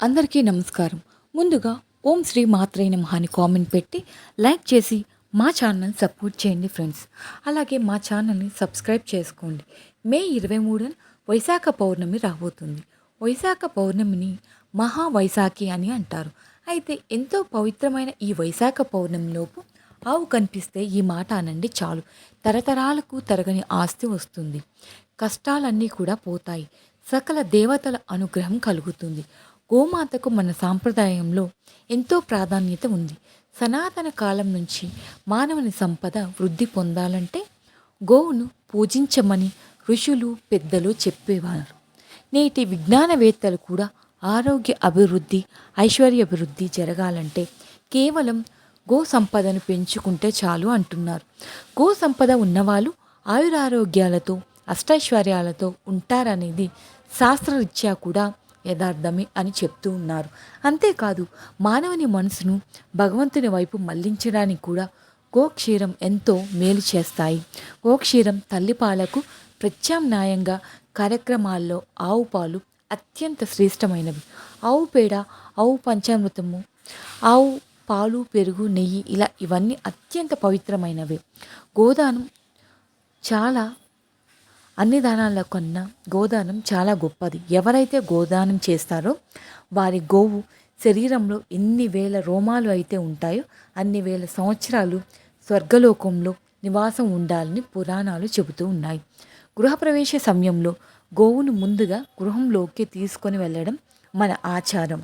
అందరికీ నమస్కారం. ముందుగా ఓం శ్రీ మాత్రే నమః అని కామెంట్ పెట్టి లైక్ చేసి మా ఛానల్ సపోర్ట్ చేయండి ఫ్రెండ్స్ అలాగే మా ఛానల్ని సబ్స్క్రైబ్ చేసుకోండి. మే ఇరవై మూడున వైశాఖ పౌర్ణమి రాబోతుంది. వైశాఖ పౌర్ణమిని మహా వైశాఖి అని అంటారు. అయితే ఎంతో పవిత్రమైన ఈ వైశాఖ పౌర్ణమిలోపు ఆవు కనిపిస్తే ఈ మాట అనండి చాలు. తరతరాలకు తరగని ఆస్తి వస్తుంది. కష్టాలన్నీ కూడా పోతాయి. సకల దేవతల అనుగ్రహం కలుగుతుంది. గోమాతకు మన సాంప్రదాయంలో ఎంతో ప్రాధాన్యత ఉంది. సనాతన కాలం నుంచి మానవుని సంపద వృద్ధి పొందాలంటే గోవును పూజించమని ఋషులు పెద్దలు చెప్పేవారు. నేటి విజ్ఞానవేత్తలు కూడా ఆరోగ్య అభివృద్ధి ఐశ్వర్య అభివృద్ధి జరగాలంటే కేవలం గో సంపదను పెంచుకుంటే చాలు అంటున్నారు. గో సంపద ఉన్నవాళ్ళు ఆయురారోగ్యాలతో అష్టైశ్వర్యాలతో ఉంటారనేది శాస్త్రరీత్యా కూడా యథార్థమే అని చెప్తూ ఉన్నారు. అంతేకాదు మానవుని మనసును భగవంతుని వైపు మళ్ళించడానికి కూడా గోక్షీరం ఎంతో మేలు చేస్తాయి. గోక్షీరం తల్లిపాలకు ప్రత్యామ్నాయంగా కార్యక్రమాల్లో ఆవు పాలు అత్యంత శ్రేష్టమైనవి. ఆవు పేడ ఆవు పంచామృతము ఆవు పాలు పెరుగు నెయ్యి ఇలా ఇవన్నీ అత్యంత పవిత్రమైనవి. గోదానం చాలా అన్ని దానాల కన్నా గోదానం చాలా గొప్పది. ఎవరైతే గోదానం చేస్తారో వారి గోవు శరీరంలో ఎన్ని వేల రోమాలు అయితే ఉంటాయో అన్ని వేల సంవత్సరాలు స్వర్గలోకంలో నివాసం ఉండాలని పురాణాలు చెబుతూ ఉన్నాయి. గృహప్రవేశ సమయంలో గోవును ముందుగా గృహంలోకి తీసుకొని వెళ్ళడం మన ఆచారం.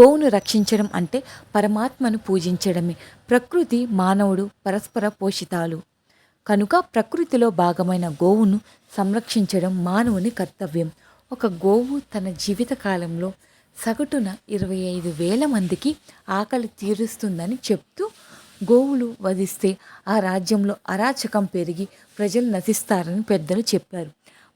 గోవును రక్షించడం అంటే పరమాత్మను పూజించడమే. ప్రకృతి మానవుడు పరస్పర పోషితాలు. కనుక ప్రకృతిలో భాగమైన గోవును సంరక్షించడం మానవుని కర్తవ్యం. ఒక గోవు తన జీవితకాలంలో సగటున ఇరవై ఐదు వేల మందికి ఆకలి తీరుస్తుందని చెప్తూ గోవులు వధిస్తే ఆ రాజ్యంలో అరాచకం పెరిగి ప్రజలు నశిస్తారని పెద్దలు చెప్పారు.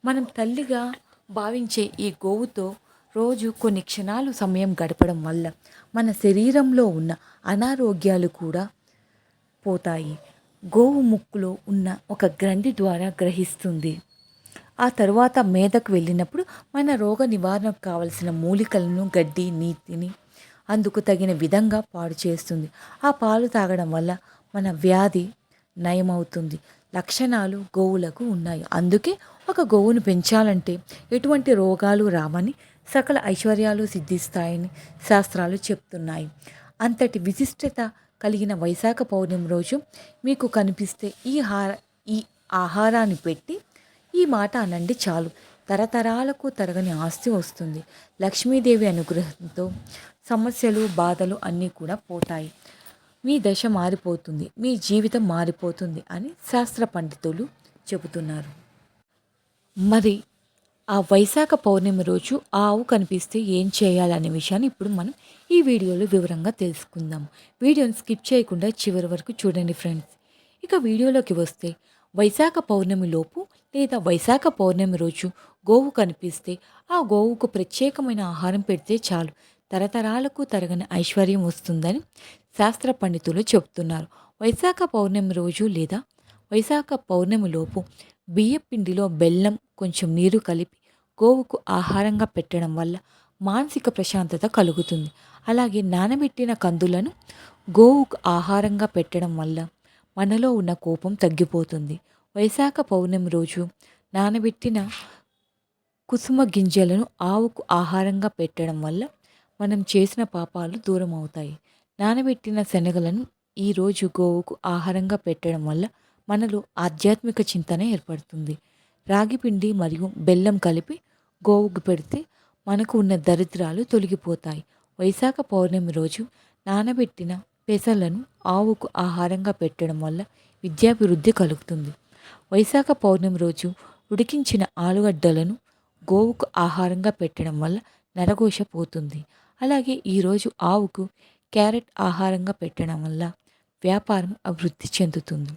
మనం తల్లిగా భావించే ఈ గోవుతో రోజు కొన్ని క్షణాలు సమయం గడపడం వల్ల మన శరీరంలో ఉన్న అనారోగ్యాలు కూడా పోతాయి. గోవు ముక్కులో ఉన్న ఒక గ్రంథి ద్వారా గ్రహిస్తుంది. ఆ తర్వాత మేదకు వెళ్ళినప్పుడు మన రోగ నివారణకు కావలసిన మూలికలను గడ్డి నీతిని అందుకు తగిన విధంగా పాడు చేస్తుంది. ఆ పాలు తాగడం వల్ల మన వ్యాధి నయమవుతుంది. లక్షణాలు గోవులకు ఉన్నాయి. అందుకే ఒక గోవును పెంచాలంటే ఎటువంటి రోగాలు రావని సకల ఐశ్వర్యాలు సిద్ధిస్తాయని శాస్త్రాలు చెప్తున్నాయి. అంతటి విశిష్టత కలిగిన వైశాఖ పౌర్ణమి రోజు మీకు కనిపిస్తే ఈ హార ఈ ఆహారాన్ని పెట్టి ఈ మాట అనండి చాలు. తరతరాలకు తరగని ఆస్తి వస్తుంది. లక్ష్మీదేవి అనుగ్రహంతో సమస్యలు బాధలు అన్నీ కూడా పోతాయి. మీ దశ మారిపోతుంది. మీ జీవితం మారిపోతుంది అని శాస్త్ర పండితులు చెబుతున్నారు. మరి ఆ వైశాఖ పౌర్ణమి రోజు ఆ ఆవు కనిపిస్తే ఏం చేయాలనే విషయాన్ని ఇప్పుడు మనం ఈ వీడియోలో వివరంగా తెలుసుకుందాం. వీడియోని స్కిప్ చేయకుండా చివరి వరకు చూడండి ఫ్రెండ్స్. ఇక వీడియోలోకి వస్తే వైశాఖ పౌర్ణమి లోపు లేదా వైశాఖ పౌర్ణమి రోజు గోవు కనిపిస్తే ఆ గోవుకు ప్రత్యేకమైన ఆహారం పెడితే చాలు. తరతరాలకు తరగని ఐశ్వర్యం వస్తుందని శాస్త్ర పండితులు చెబుతున్నారు. వైశాఖ పౌర్ణమి రోజు లేదా వైశాఖ పౌర్ణమి లోపు బియ్య పిండిలో బెల్లం కొంచెం నీరు కలిపి గోవుకు ఆహారంగా పెట్టడం వల్ల మానసిక ప్రశాంతత కలుగుతుంది. అలాగే నానబెట్టిన కందులను గోవుకు ఆహారంగా పెట్టడం వల్ల మనలో ఉన్న కోపం తగ్గిపోతుంది. వైశాఖ పౌర్ణమి రోజు నానబెట్టిన కుసుమ గింజలను ఆవుకు ఆహారంగా పెట్టడం వల్ల మనం చేసిన పాపాలు దూరం అవుతాయి. నానబెట్టిన శనగలను ఈరోజు గోవుకు ఆహారంగా పెట్టడం వల్ల మనలో ఆధ్యాత్మిక చింతన ఏర్పడుతుంది. రాగిపిండి మరియు బెల్లం కలిపి గోవుకు పెడితే మనకు ఉన్న దరిద్రాలు తొలగిపోతాయి. వైశాఖ పౌర్ణమి రోజు నానబెట్టిన పెసలను ఆవుకు ఆహారంగా పెట్టడం వల్ల విద్యాభివృద్ధి కలుగుతుంది. వైశాఖ పౌర్ణమి రోజు ఉడికించిన ఆలుగడ్డలను గోవుకు ఆహారంగా పెట్టడం వల్ల నరఘోష పోతుంది. అలాగే ఈరోజు ఆవుకు క్యారెట్ ఆహారంగా పెట్టడం వల్ల వ్యాపారం అభివృద్ధి చెందుతుంది.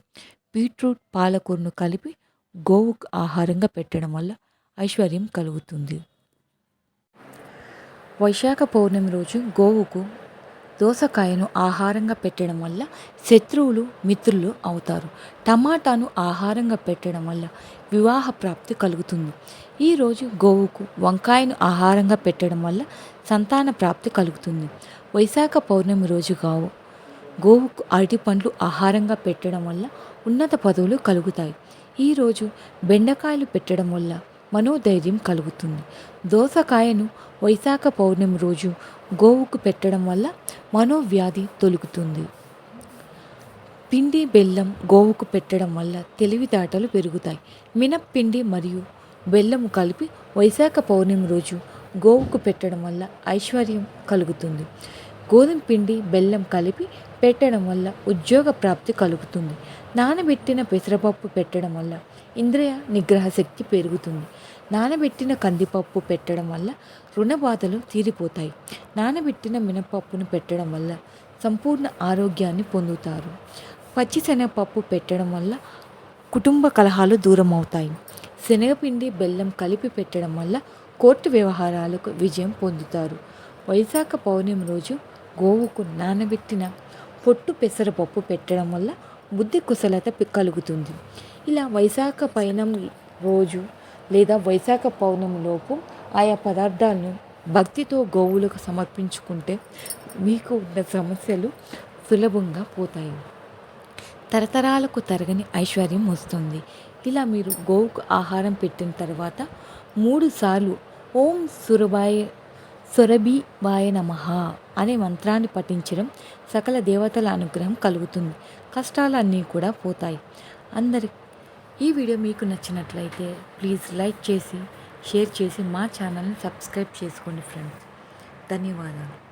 బీట్రూట్ పాలకూరను కలిపి గోవుకు ఆహారంగా పెట్టడం వల్ల ఐశ్వర్యం కలుగుతుంది. వైశాఖ పౌర్ణమి రోజు గోవుకు దోసకాయను ఆహారంగా పెట్టడం వల్ల శత్రువులు మిత్రులు అవుతారు. టమాటాను ఆహారంగా పెట్టడం వల్ల వివాహ ప్రాప్తి కలుగుతుంది. ఈరోజు గోవుకు వంకాయను ఆహారంగా పెట్టడం వల్ల సంతాన ప్రాప్తి కలుగుతుంది. వైశాఖ పౌర్ణమి రోజు గావు గోవుకు అరటి పండ్లు ఆహారంగా పెట్టడం వల్ల ఉన్నత పదవులు కలుగుతాయి. ఈరోజు బెండకాయలు పెట్టడం వల్ల మనోధైర్యం కలుగుతుంది. దోసకాయను వైశాఖ పౌర్ణమి రోజు గోవుకు పెట్టడం వల్ల మనోవ్యాధి తొలుగుతుంది. పిండి బెల్లం గోవుకు పెట్టడం వల్ల తెలివితేటలు పెరుగుతాయి. మినప్పిండి మరియు బెల్లము కలిపి వైశాఖ పౌర్ణమి రోజు గోవుకు పెట్టడం వల్ల ఐశ్వర్యం కలుగుతుంది. గోధుమ పిండి బెల్లం కలిపి పెట్టడం వల్ల ఉద్యోగ ప్రాప్తి కలుగుతుంది. నానబెట్టిన పెసరపప్పు పెట్టడం వల్ల ఇంద్రియ నిగ్రహ శక్తి పెరుగుతుంది. నానబెట్టిన కందిపప్పు పెట్టడం వల్ల రుణ బాధలు తీరిపోతాయి. నానబెట్టిన మినపప్పును పెట్టడం వల్ల సంపూర్ణ ఆరోగ్యాన్ని పొందుతారు. పచ్చిశనగపప్పు పెట్టడం వల్ల కుటుంబ కలహాలు దూరం అవుతాయి శనగపిండి బెల్లం కలిపి పెట్టడం వల్ల కోర్టు వ్యవహారాలకు విజయం పొందుతారు. వైశాఖ పౌర్ణమి రోజు గోవుకు నానబెట్టిన పొట్టు పెసరపప్పు పెట్టడం వల్ల బుద్ధి కుశలత కలుగుతుంది. ఇలా వైశాఖ పయనం రోజు లేదా వైశాఖ పౌర్ణమిలోపు ఆయా పదార్థాలను భక్తితో గోవులకు సమర్పించుకుంటే మీకు ఉన్న సమస్యలు సులభంగా పోతాయి. తరతరాలకు తరగని ఐశ్వర్యం వస్తుంది. ఇలా మీరు గోవుకు ఆహారం పెట్టిన తర్వాత మూడు సార్లు ఓం సురబాయ సొరభి వాయ నమ అనే మంత్రాన్ని పఠించడం సకల దేవతల అనుగ్రహం కలుగుతుంది. కష్టాలన్నీ కూడా పోతాయి. అందరి ఈ వీడియో మీకు నచ్చినట్లయితే ప్లీజ్ లైక్ చేసి షేర్ చేసి మా ఛానల్ని సబ్స్క్రైబ్ చేసుకోండి ఫ్రెండ్స్. ధన్యవాదాలు.